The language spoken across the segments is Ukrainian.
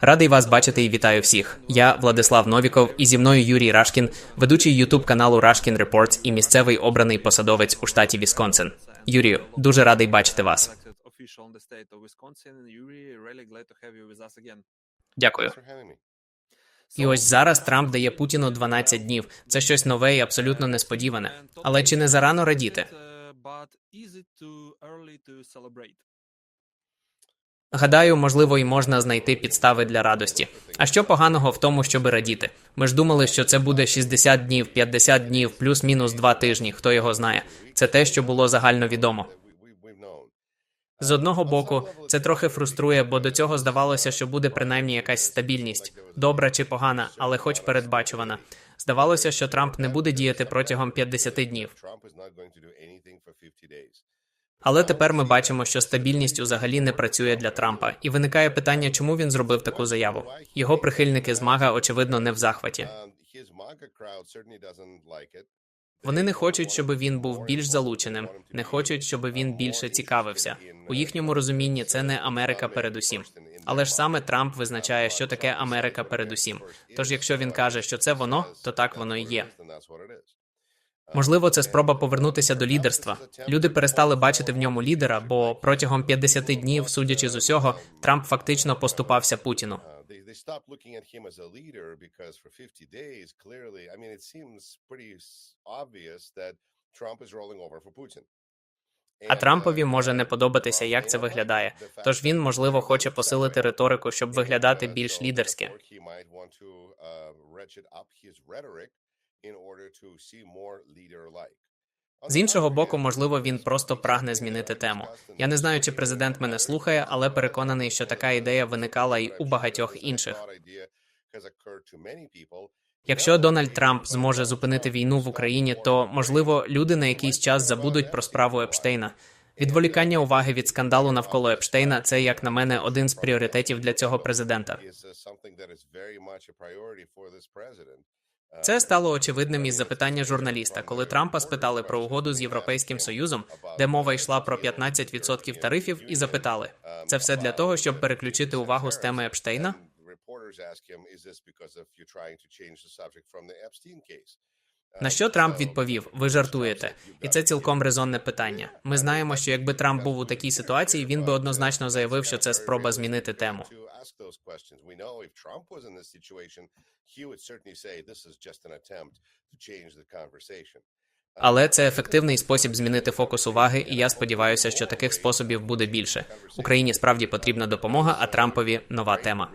Радий вас бачити і вітаю всіх. Я Владислав Новіков, і зі мною Юрій Рашкін, ведучий Ютуб каналу Рашкін Reports і місцевий обраний посадовець у штаті Вісконсин. Юрію, дуже радий бачити вас. Дякую. І ось зараз Трамп дає Путіну 12 днів. Це щось нове і абсолютно несподіване. Але чи не зарано радіти? Uh, But is it too early to celebrate? Гадаю, можливо, і можна знайти підстави для радості. А що поганого в тому, щоби радіти? Ми ж думали, що це буде 60 днів, 50 днів, плюс-мінус 2 тижні. Хто його знає? Це те, що було we've known. З одного боку, це трохи фруструє, бо до цього здавалося, що буде принаймні якась стабільність, добра чи погана, але хоч передбачувана. Здавалося, що Трамп не буде діяти протягом 50 днів. Trump is not going to do anything for 50 days. Але тепер ми бачимо, що стабільність взагалі не працює для Трампа, і виникає питання, чому він зробив таку заяву. Його прихильники з МАГА, очевидно, не в захваті. Вони не хочуть, щоб він був більш залученим, не хочуть, щоб він більше цікавився. У їхньому розумінні це не Америка передусім. Але ж саме Трамп визначає, що таке Америка передусім. Тож, якщо він каже, що це воно, то так воно і є. Можливо, це спроба повернутися до лідерства. Люди перестали бачити в ньому лідера, бо протягом 50 днів, судячи з усього, Трамп фактично поступався Путіну. Uh, they, they stopped looking at him as a leader because for 50 days, clearly, I mean, it seems pretty s- obvious that Trump is rolling over for Putin. А Трампові uh, може не подобатися, як це виглядає. Тож він, можливо, хоче посилити риторику, щоб виглядати uh, більш лідерськи. Uh, З іншого боку, можливо, він просто прагне змінити тему. Я не знаю, чи президент мене слухає, але uh, переконаний, що така ідея виникала і у багатьох інших. Якщо Дональд Трамп зможе зупинити війну в Україні, то можливо люди на якийсь час забудуть про справу Епштейна. Відволікання уваги від скандалу навколо Епштейна це, як на мене, один з пріоритетів для цього президента. Це стало очевидним із запитання журналіста, коли Трампа спитали про угоду з Європейським Союзом, де мова йшла про 15% тарифів, і запитали: це все для того, щоб переключити увагу з теми Епштейна? На що Трамп відповів: Ви жартуєте, і це цілком резонне питання. Ми знаємо, що якби Трамп був у такій ситуації, він би однозначно заявив, що це спроба змінити тему. Але це ефективний спосіб змінити фокус уваги, і я сподіваюся, що таких способів буде більше. Україні справді потрібна допомога, а Трампові нова тема.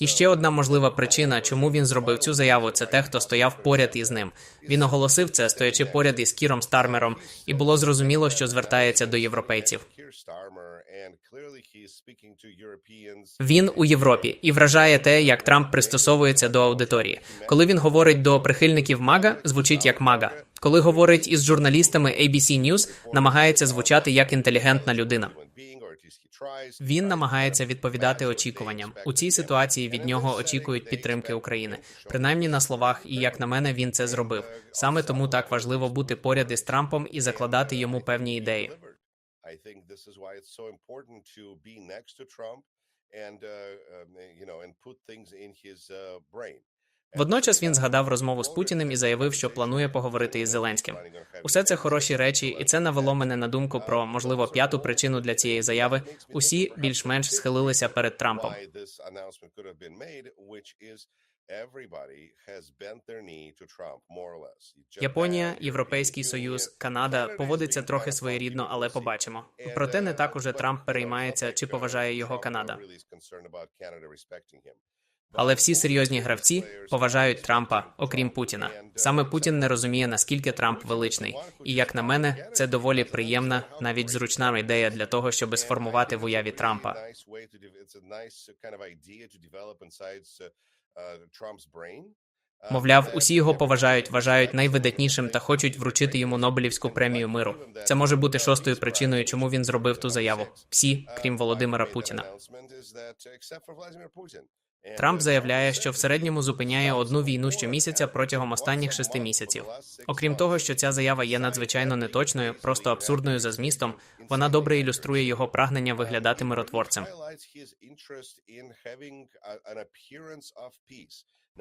І ще одна можлива причина, чому він зробив цю заяву, це те, хто стояв поряд із ним. Він оголосив це, стоячи поряд із Кіром Стармером, і було зрозуміло, що звертається до європейців. Він у Європі і вражає те, як Трамп пристосовується до аудиторії. Коли він говорить до прихильників Мага, звучить як Мага. Коли говорить із журналістами ABC News, намагається звучати як інтелігентна людина. Він намагається відповідати очікуванням. У цій ситуації від нього очікують підтримки України, принаймні на словах, і як на мене, він це зробив. Саме тому так важливо бути поряд із Трампом і закладати йому певні ідеї. Uh, uh. Водночас він згадав розмову з Путіним і заявив, що планує поговорити із Зеленським. Усе це хороші речі, і це навело мене на думку про можливо п'яту причину для цієї заяви. Усі більш-менш схилилися перед Трампом. Японія, Європейський Союз, Канада поводиться трохи своєрідно, але побачимо. Проте не так уже Трамп переймається чи поважає його Канада. Але всі серйозні гравці поважають Трампа, окрім Путіна. Саме Путін не розуміє, наскільки Трамп величний. І як на мене, це доволі приємна, навіть зручна ідея для того, щоб сформувати в уяві Трампа. Мовляв, усі його поважають, вважають найвидатнішим та хочуть вручити йому Нобелівську премію миру. Це може бути шостою причиною, чому він зробив ту заяву. Всі, крім Володимира Путіна. Трамп заявляє, що в середньому зупиняє одну війну щомісяця протягом останніх шести місяців. Окрім того, що ця заява є надзвичайно неточною, просто абсурдною за змістом, вона добре ілюструє його прагнення виглядати миротворцем.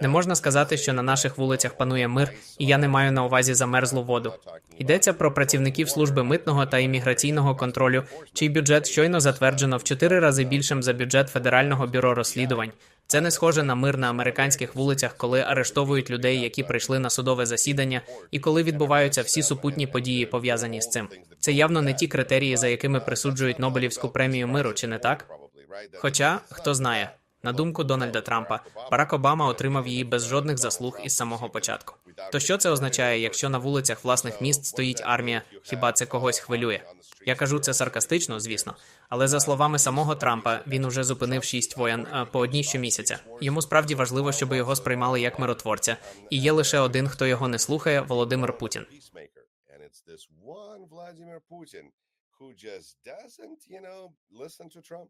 Не можна сказати, що на наших вулицях панує мир, і я не маю на увазі замерзлу воду. Йдеться про працівників служби митного та імміграційного контролю, чий бюджет щойно затверджено в чотири рази більшим за бюджет Федерального бюро розслідувань. Це не схоже на мир на американських вулицях, коли арештовують людей, які прийшли на судове засідання, і коли відбуваються всі супутні події, пов'язані з цим. Це явно не ті критерії, за якими присуджують Нобелівську премію миру, чи не так? Хоча хто знає. На думку Дональда Трампа, Барак Обама отримав її без жодних заслуг із самого початку. То що це означає, якщо на вулицях власних міст стоїть армія? Хіба це когось хвилює? Я кажу це саркастично, звісно, але за словами самого Трампа, він уже зупинив шість воєн по одній щомісяця. Йому справді важливо, щоб його сприймали як миротворця. І є лише один, хто його не слухає Володимир Путін. Who just doesn't, you know, listen to Trump.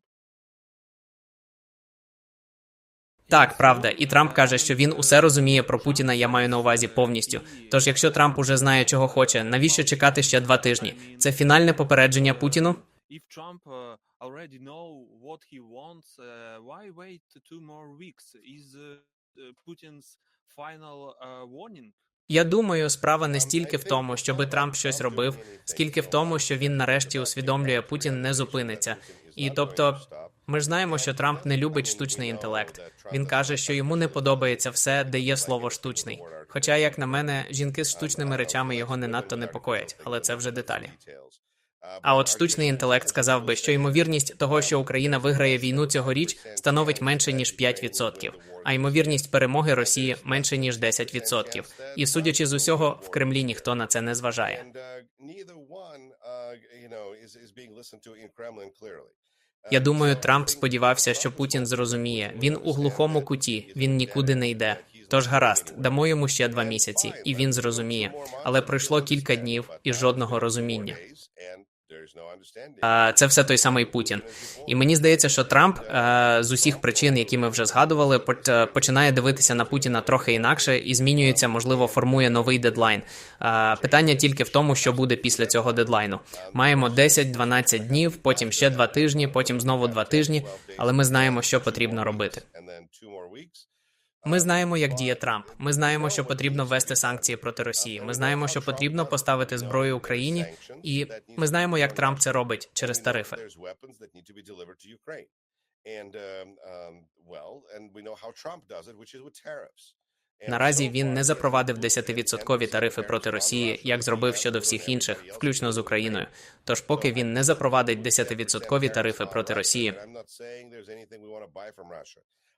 Так, правда, і Трамп каже, що він усе розуміє про Путіна. Я маю на увазі повністю. Тож, якщо Трамп уже знає, чого хоче, навіщо чекати ще два тижні? Це фінальне попередження Путіну. If Trump uh, already know what he wants, uh, why wait two more weeks? Is uh, uh, Putin's final warning? Я думаю, справа не стільки в тому, щоби Трамп щось робив, скільки в тому, що він нарешті усвідомлює, Путін не зупиниться. І тобто, ми ж знаємо, що Трамп не любить штучний інтелект. Він каже, що йому не подобається все, де є слово штучний. Хоча, як на мене, жінки з штучними речами його не надто непокоять, але це вже деталі. А от штучний інтелект сказав би, що ймовірність того, що Україна виграє війну цьогоріч, становить менше ніж 5%, а ймовірність перемоги Росії менше ніж 10%. І судячи з усього, в Кремлі ніхто на це не зважає. Я думаю, Трамп сподівався, що Путін зрозуміє. Він у глухому куті, він нікуди не йде. Тож гаразд, дамо йому ще два місяці, і він зрозуміє. Але пройшло кілька днів і жодного розуміння. А це все той самий Путін. І мені здається, що Трамп е, з усіх причин, які ми вже згадували, поч- починає дивитися на Путіна трохи інакше і змінюється, можливо, формує новий дедлайн. Е, питання тільки в тому, що буде після цього дедлайну. Маємо 10-12 днів, потім ще два тижні, потім знову два тижні. Але ми знаємо, що потрібно робити. Ми знаємо, як діє Трамп. Ми знаємо, що потрібно ввести санкції проти Росії. Ми знаємо, що потрібно поставити зброю Україні, і ми знаємо, як Трамп це робить через тарифи. Наразі він не запровадив 10-відсоткові тарифи проти Росії, як зробив щодо всіх інших, включно з Україною. Тож, поки він не запровадить 10-відсоткові тарифи проти Росії,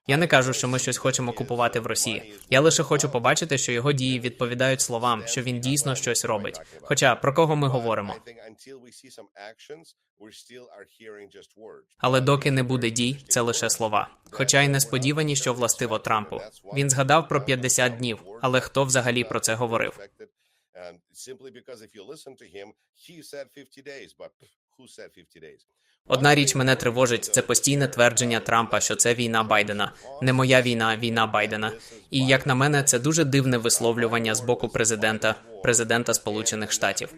я не кажу, що ми щось хочемо купувати в Росії. Я лише хочу побачити, що його дії відповідають словам, що він дійсно щось робить. Хоча про кого ми говоримо? Але доки не буде дій, це лише слова. Хоча й несподівані, що властиво Трампу. Він згадав про 50 днів, але хто взагалі про це говорив? Одна річ мене тривожить це постійне твердження Трампа, що це війна Байдена, не моя війна, війна Байдена. І як на мене, це дуже дивне висловлювання з боку президента, президента Сполучених Штатів.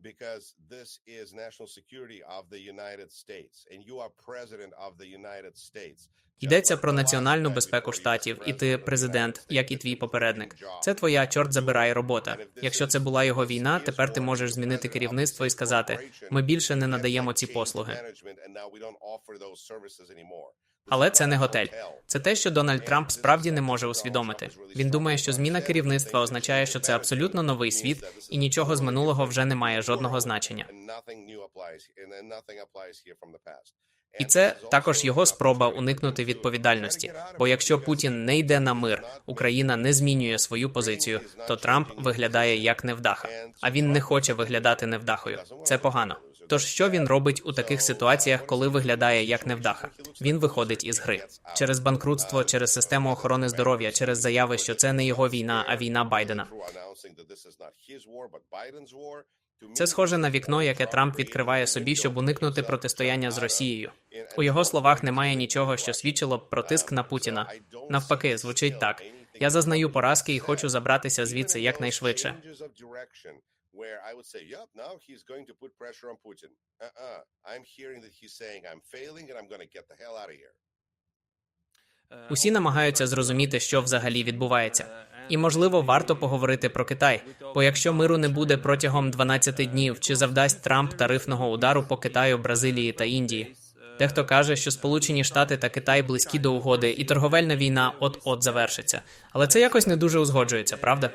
Because this is national security of the United States, and you are president of the United States. Йдеться про національну безпеку штатів, і ти президент, як і твій попередник. Це твоя чорт забирай робота. Якщо це була його війна, тепер ти можеш змінити керівництво і сказати: ми більше не надаємо ці послуги. Але це не готель. Це те, що Дональд Трамп справді не може усвідомити. Він думає, що зміна керівництва означає, що це абсолютно новий світ, і нічого з минулого вже не має жодного значення. І це також його спроба уникнути відповідальності. Бо якщо Путін не йде на мир, Україна не змінює свою позицію, то Трамп виглядає як невдаха. А він не хоче виглядати невдахою. Це погано. Тож що він робить у таких ситуаціях, коли виглядає як невдаха? Він виходить із гри через банкрутство, через систему охорони здоров'я, через заяви, що це не його війна, а війна Байдена. Це схоже на вікно, яке Трамп відкриває собі, щоб уникнути протистояння з Росією. У його словах немає нічого, що свідчило про тиск на Путіна. Навпаки, звучить так: я зазнаю поразки і хочу забратися звідси якнайшвидше. Where I would say, "Yup, now he's going to put pressure on Putin." Uh-uh. I'm hearing that he's saying, "I'm failing and I'm going to get the hell out of here." Усі намагаються зрозуміти, що взагалі відбувається. І можливо, варто поговорити про Китай. Бо якщо миру не буде протягом 12 днів, чи завдасть Трамп тарифного удару по Китаю, Бразилії та Індії? Дехто каже, що Сполучені Штати та Китай близькі до угоди, і торговельна війна от-от завершиться. Але це якось не дуже узгоджується, правда?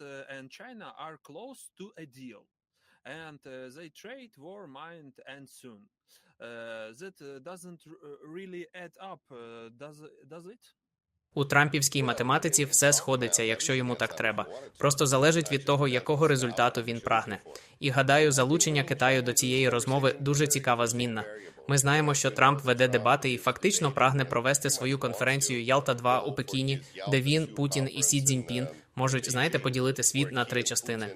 Uh, and China are close to a deal, and uh, they trade war might end soon. Uh, that uh, doesn't r- really add up, uh, does does it? У трампівській математиці все сходиться, якщо йому так треба. Просто залежить від того, якого результату він прагне. І гадаю, залучення Китаю до цієї розмови дуже цікава змінна. Ми знаємо, що Трамп веде дебати і фактично прагне провести свою конференцію Ялта 2 у Пекіні, де він, Путін і Сі Цзіньпін можуть, знаєте, поділити світ на три частини.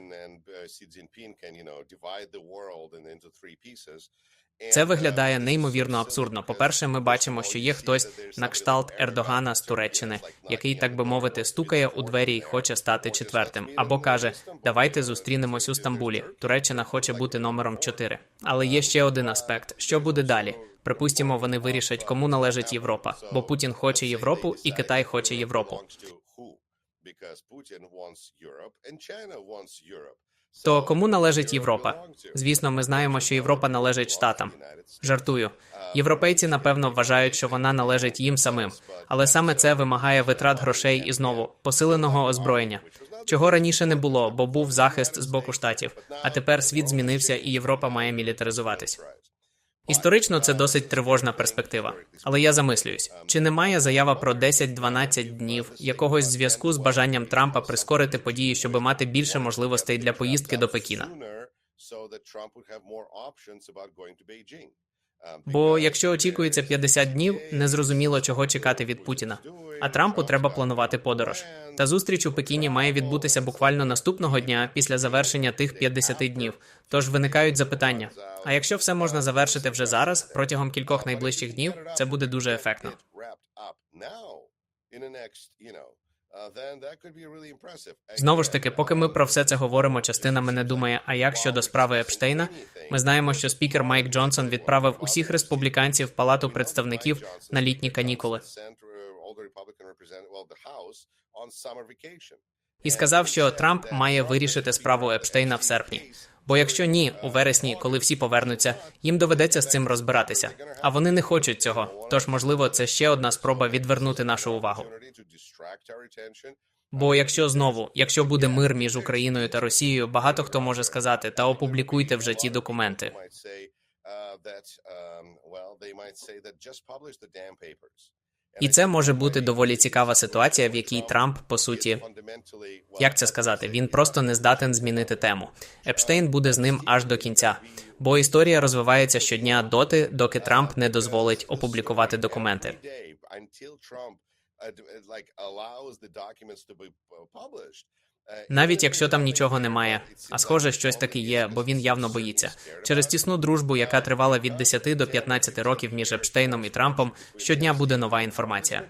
Це виглядає неймовірно абсурдно. По-перше, ми бачимо, що є хтось на кшталт Ердогана з Туреччини, який, так би мовити, стукає у двері і хоче стати четвертим, або каже: Давайте зустрінемось у Стамбулі. Туреччина хоче бути номером 4. Але є ще один аспект: що буде далі? Припустімо, вони вирішать, кому належить Європа, бо Путін хоче Європу, і Китай хоче Європу. То кому належить Європа? Звісно, ми знаємо, що Європа належить штатам. Жартую. Європейці напевно вважають, що вона належить їм самим, але саме це вимагає витрат грошей і знову посиленого озброєння. Чого раніше не було, бо був захист з боку штатів. А тепер світ змінився, і Європа має мілітаризуватись. Історично це досить тривожна перспектива. Але я замислююсь, чи немає заява про 10-12 днів якогось зв'язку з бажанням Трампа прискорити події, щоб мати більше можливостей для поїздки до Пекіна? Бо якщо очікується 50 днів, незрозуміло чого чекати від Путіна. А Трампу треба планувати подорож. Та зустріч у Пекіні має відбутися буквально наступного дня після завершення тих 50 днів. Тож виникають запитання: а якщо все можна завершити вже зараз, протягом кількох найближчих днів, це буде дуже ефектно. Знову ж таки, поки ми про все це говоримо, частина мене думає: а як щодо справи Епштейна? Ми знаємо, що спікер Майк Джонсон відправив усіх республіканців в палату представників на літні канікули. І сказав, що Трамп має вирішити справу Епштейна в серпні. Бо якщо ні, у вересні, коли всі повернуться, їм доведеться з цим розбиратися. А вони не хочуть цього. Тож, можливо, це ще одна спроба відвернути нашу увагу. Бо якщо знову, якщо буде мир між Україною та Росією, багато хто може сказати та опублікуйте вже ті документи. І це може бути доволі цікава ситуація, в якій Трамп, по суті, як це сказати, він просто не здатен змінити тему. Епштейн буде з ним аж до кінця, бо історія розвивається щодня доти, доки Трамп не дозволить опублікувати документи. Навіть якщо там нічого немає, а схоже, щось таки є, бо він явно боїться. Через тісну дружбу, яка тривала від 10 до 15 років між Епштейном і Трампом, щодня буде нова інформація.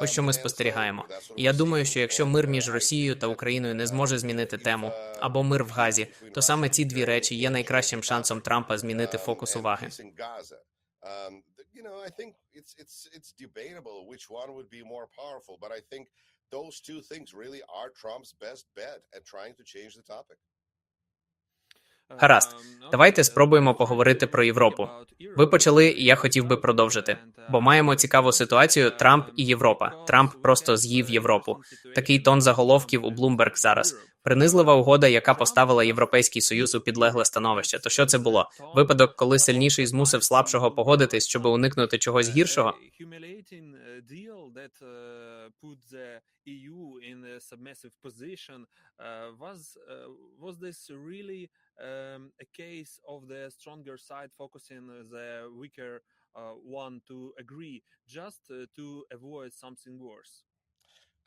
Ось що ми спостерігаємо. Я думаю, що якщо мир між Росією та Україною не зможе змінити тему або мир в Газі, то саме ці дві речі є найкращим шансом Трампа змінити фокус уваги. You know, I think it's it's it's debatable which one would be more powerful, but I think those two things really are Trump's best bet at trying to change the topic. Гаразд, давайте спробуємо поговорити про Європу. Ви почали, і я хотів би продовжити. Бо маємо цікаву ситуацію Трамп і Європа. Трамп просто з'їв Європу. Такий тон заголовків у Bloomberg зараз. Принизлива угода, яка поставила Європейський Союз у підлегле становище. То що це було? Випадок, коли сильніший змусив слабшого погодитись, щоб уникнути чогось гіршого? Um, a case of the stronger side focusing the weaker uh, one to agree just uh, to avoid something worse.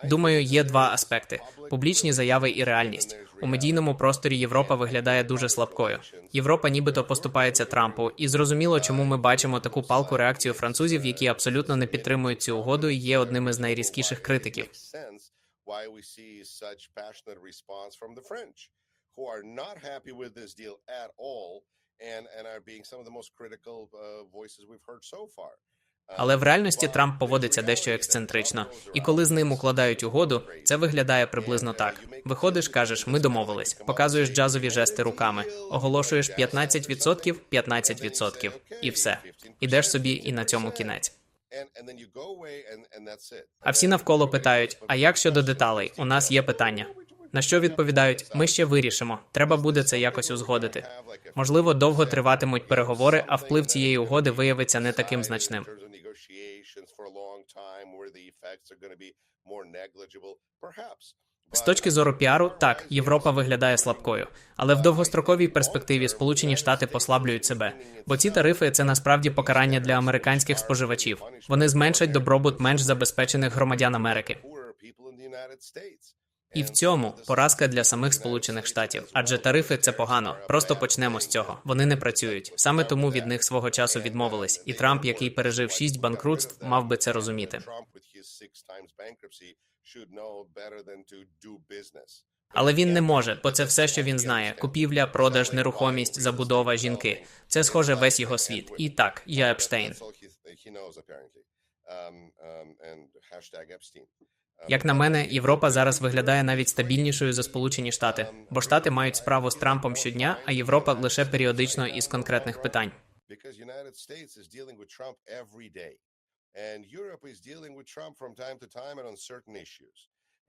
Думаю, є два аспекти: публічні заяви і реальність. У медійному просторі Європа виглядає дуже слабкою. Європа нібито поступається Трампу, і зрозуміло, чому ми бачимо таку палку реакцію французів, які абсолютно не підтримують цю угоду і є одним із найрізкіших критиків. Who are not happy with this deal at all, and and are being some of the most critical uh, voices we've heard so far. Але в реальності Трамп поводиться дещо ексцентрично, і коли з ним укладають угоду, це виглядає приблизно так: виходиш, кажеш, ми домовились, показуєш джазові жести руками, оголошуєш 15%, 15%, і все. Ідеш собі, і на цьому кінець. А всі навколо питають: а як щодо деталей? У нас є питання. На що відповідають? Ми ще вирішимо. Треба буде це якось узгодити. Можливо, довго триватимуть переговори, а вплив цієї угоди виявиться не таким значним. З точки зору піару, так, Європа виглядає слабкою, але в довгостроковій перспективі Сполучені Штати послаблюють себе, бо ці тарифи це насправді покарання для американських споживачів. Вони зменшать добробут менш забезпечених громадян Америки. І в цьому поразка для самих Сполучених Штатів, адже тарифи це погано. Просто почнемо з цього. Вони не працюють. Саме тому від них свого часу відмовились. І Трамп, який пережив шість банкрутств, мав би це розуміти. Але він не може, бо це все, що він знає: купівля, продаж, нерухомість, забудова, жінки. Це схоже весь його світ. І так, я Епштейн. Um, um. Як на мене, Європа зараз виглядає навіть стабільнішою за Сполучені Штати, бо Штати мають справу з Трампом щодня, а Європа лише періодично із конкретних питань.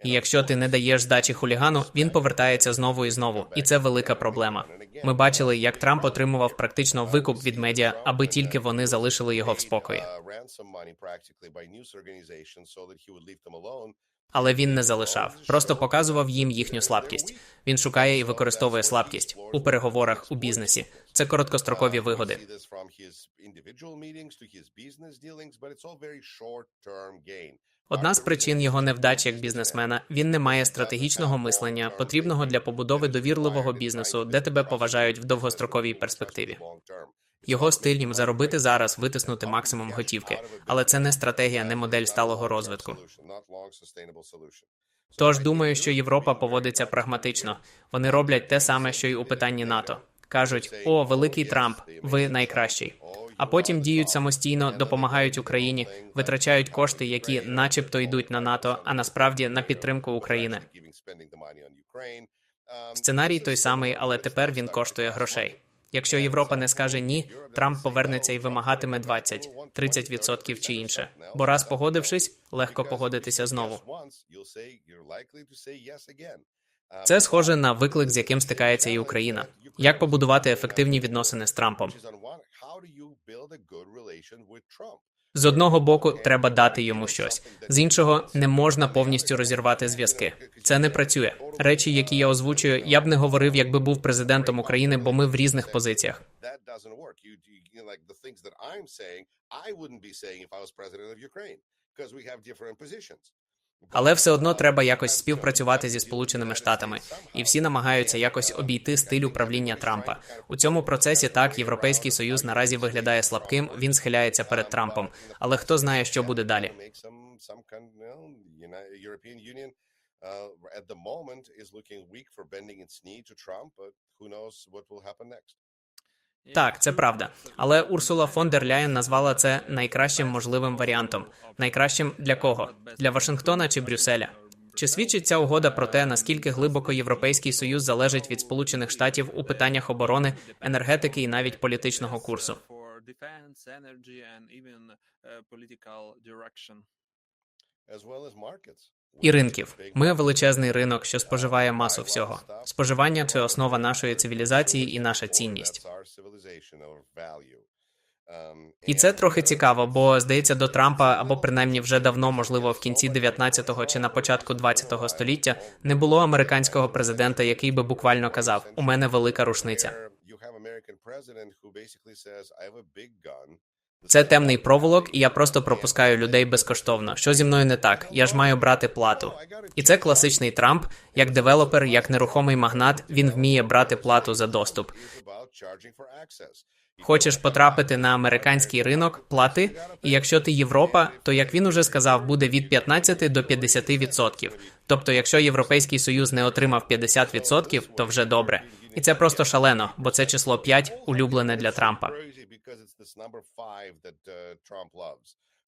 І якщо ти не даєш здачі хулігану, він повертається знову і знову, і це велика проблема. Ми бачили, як Трамп отримував практично викуп від медіа, аби тільки вони залишили його в спокої. Але він не залишав, просто показував їм їхню слабкість. Він шукає і використовує слабкість у переговорах у бізнесі. Це короткострокові вигоди. Одна з причин його невдачі як бізнесмена він не має стратегічного мислення, потрібного для побудови довірливого бізнесу, де тебе поважають в довгостроковій перспективі. Його стиль їм заробити зараз, витиснути максимум готівки, але це не стратегія, не модель сталого розвитку. Тож думаю, що Європа поводиться прагматично. Вони роблять те саме, що й у питанні НАТО. кажуть: О, великий Трамп, ви найкращий. А потім діють самостійно, допомагають Україні, витрачають кошти, які, начебто, йдуть на НАТО, а насправді на підтримку України. Сценарій той самий, але тепер він коштує грошей. Якщо Європа не скаже ні, Трамп повернеться і вимагатиме 20-30% чи інше. Бо раз погодившись, легко погодитися знову. Це схоже на виклик, з яким стикається і Україна. Як побудувати ефективні відносини з Трампом? З одного боку, треба дати йому щось, з іншого не можна повністю розірвати зв'язки. Це не працює. Речі, які я озвучую, я б не говорив, якби був президентом України, бо ми в різних позиціях. Але все одно треба якось співпрацювати зі Сполученими Штатами, і всі намагаються якось обійти стиль управління Трампа. У цьому процесі так європейський союз наразі виглядає слабким. Він схиляється перед Трампом. Але хто знає, що буде далі? Uh, at the moment is looking weak for bending its knee to Trump, but who knows what will happen next. Так, це правда. Але Урсула фон дер Ляєн назвала це найкращим можливим варіантом. Найкращим для кого? Для Вашингтона чи Брюсселя? Чи свідчить ця угода про те, наскільки глибоко Європейський Союз залежить від Сполучених Штатів у питаннях оборони, енергетики і навіть політичного курсу? І ринків. Ми величезний ринок, що споживає масу всього. Споживання це основа нашої цивілізації і наша цінність. І це трохи цікаво, бо здається, до Трампа або принаймні вже давно, можливо, в кінці 19-го чи на початку 20-го століття не було американського президента, який би буквально казав: у мене велика рушниця. Це темний проволок, і я просто пропускаю людей безкоштовно. Що зі мною не так? Я ж маю брати плату. І це класичний Трамп, як девелопер, як нерухомий магнат. Він вміє брати плату за доступ. Хочеш потрапити на американський ринок, плати. І якщо ти Європа, то як він уже сказав, буде від 15 до 50 відсотків. Тобто, якщо Європейський Союз не отримав 50 відсотків, то вже добре. І це просто шалено, бо це число 5 улюблене для Трампа.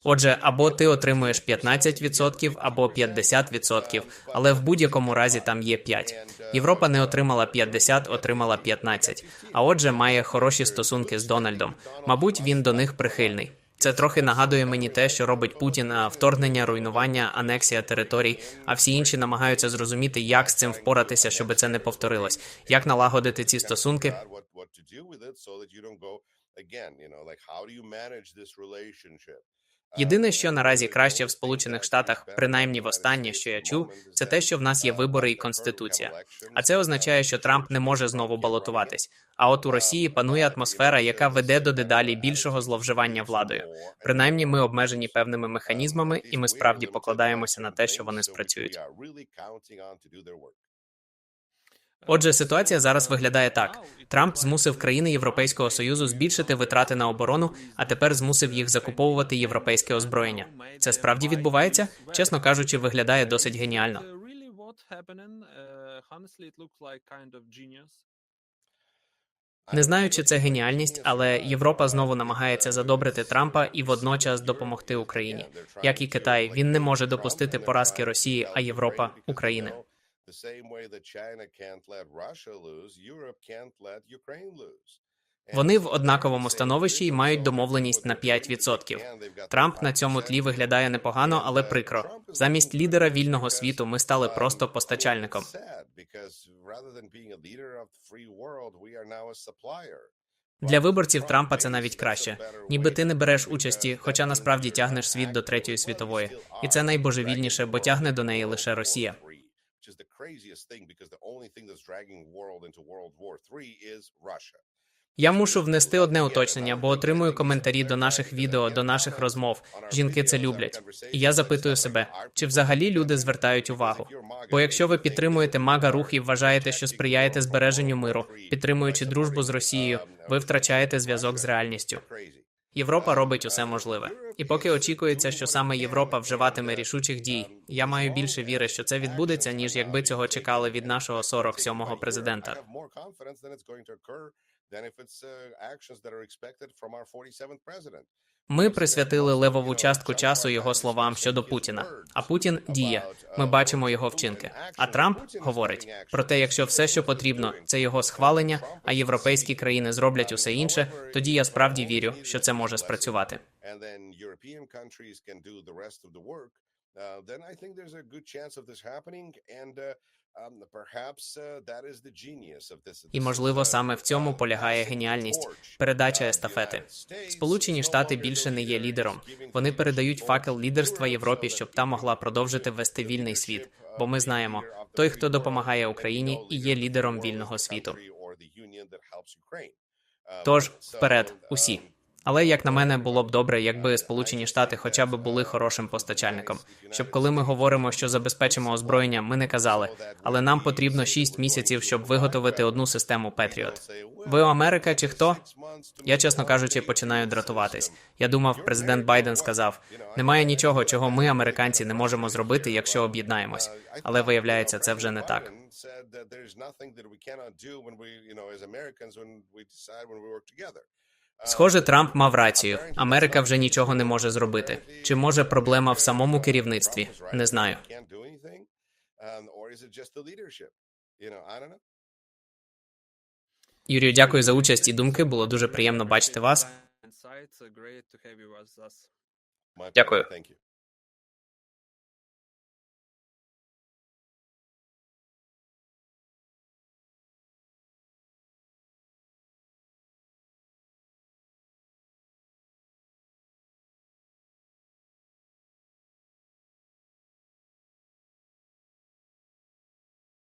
Отже, або ти отримуєш 15%, або 50%, але в будь-якому разі там є 5. Європа не отримала 50, отримала 15, а отже, має хороші стосунки з Дональдом. Мабуть, він до них прихильний. Це трохи нагадує мені те, що робить Путін вторгнення, руйнування, анексія територій, а всі інші намагаються зрозуміти, як з цим впоратися, щоб це не повторилось, як налагодити ці стосунки. Єдине, що наразі краще в Сполучених Штатах, принаймні востаннє, що я чув, це те, що в нас є вибори і конституція. А це означає, що Трамп не може знову балотуватись. А от у Росії панує атмосфера, яка веде до дедалі більшого зловживання владою. Принаймні, ми обмежені певними механізмами, і ми справді покладаємося на те, що вони спрацюють. Отже, ситуація зараз виглядає так: Трамп змусив країни Європейського союзу збільшити витрати на оборону, а тепер змусив їх закуповувати європейське озброєння. Це справді відбувається, чесно кажучи, виглядає досить геніально. Не знаю, чи це геніальність, але Європа знову намагається задобрити Трампа і водночас допомогти Україні. Як і Китай, він не може допустити поразки Росії, а Європа України. The same way that China can't let Russia lose, Europe can't let Ukraine lose. Вони в однаковому становищі і мають домовленість на 5%. Трамп на цьому тлі виглядає непогано, але прикро. Замість лідера вільного світу ми стали просто постачальником. Для виборців Трампа це навіть краще, ніби ти не береш участі, хоча насправді тягнеш світ до третьої світової, і це найбожевільніше, бо тягне до неї лише Росія. Is the craziest thing because the only thing that's dragging world into World War III is Russia. Я мушу внести одне уточнення, бо отримую коментарі до наших відео, до наших розмов. Жінки це люблять. І я запитую себе, чи взагалі люди звертають увагу? Бо якщо ви підтримуєте мага рух і вважаєте, що сприяєте збереженню миру, підтримуючи дружбу з Росією, ви втрачаєте зв'язок з реальністю. Європа робить усе можливе, і поки очікується, що саме Європа вживатиме рішучих дій, я маю більше віри, що це відбудеться, ніж якби цього чекали від нашого 47-го президента. Ми присвятили левову частку часу його словам щодо Путіна. А Путін діє. Ми бачимо його вчинки. А Трамп говорить про те, якщо все, що потрібно, це його схвалення, а європейські країни зроблять усе інше, тоді я справді вірю, що це може спрацювати. Uh, then I think there's a good chance of this happening, and uh, um, perhaps uh, that is the genius of this. І можливо саме в цьому полягає геніальність передача естафети. Сполучені Штати більше не є лідером. Вони передають факел лідерства Європі, щоб та могла продовжити вести вільний світ. Бо ми знаємо, той, хто допомагає Україні, і є лідером вільного світу. Тож вперед, усі. Але як на мене було б добре, якби Сполучені Штати хоча б були хорошим постачальником, щоб коли ми говоримо, що забезпечимо озброєння, ми не казали, але нам потрібно 6 місяців, щоб виготовити одну систему Петріот. Ви Америка чи хто? Я, чесно кажучи, починаю дратуватись. Я думав, президент Байден сказав: немає нічого, чого ми, американці, не можемо зробити, якщо об'єднаємось. Але виявляється, це вже не так. Схоже, Трамп мав рацію. Америка вже нічого не може зробити. Чи може проблема в самому керівництві? Не знаю. Юрію, дякую за участь і думки. Було дуже приємно бачити вас. Дякую.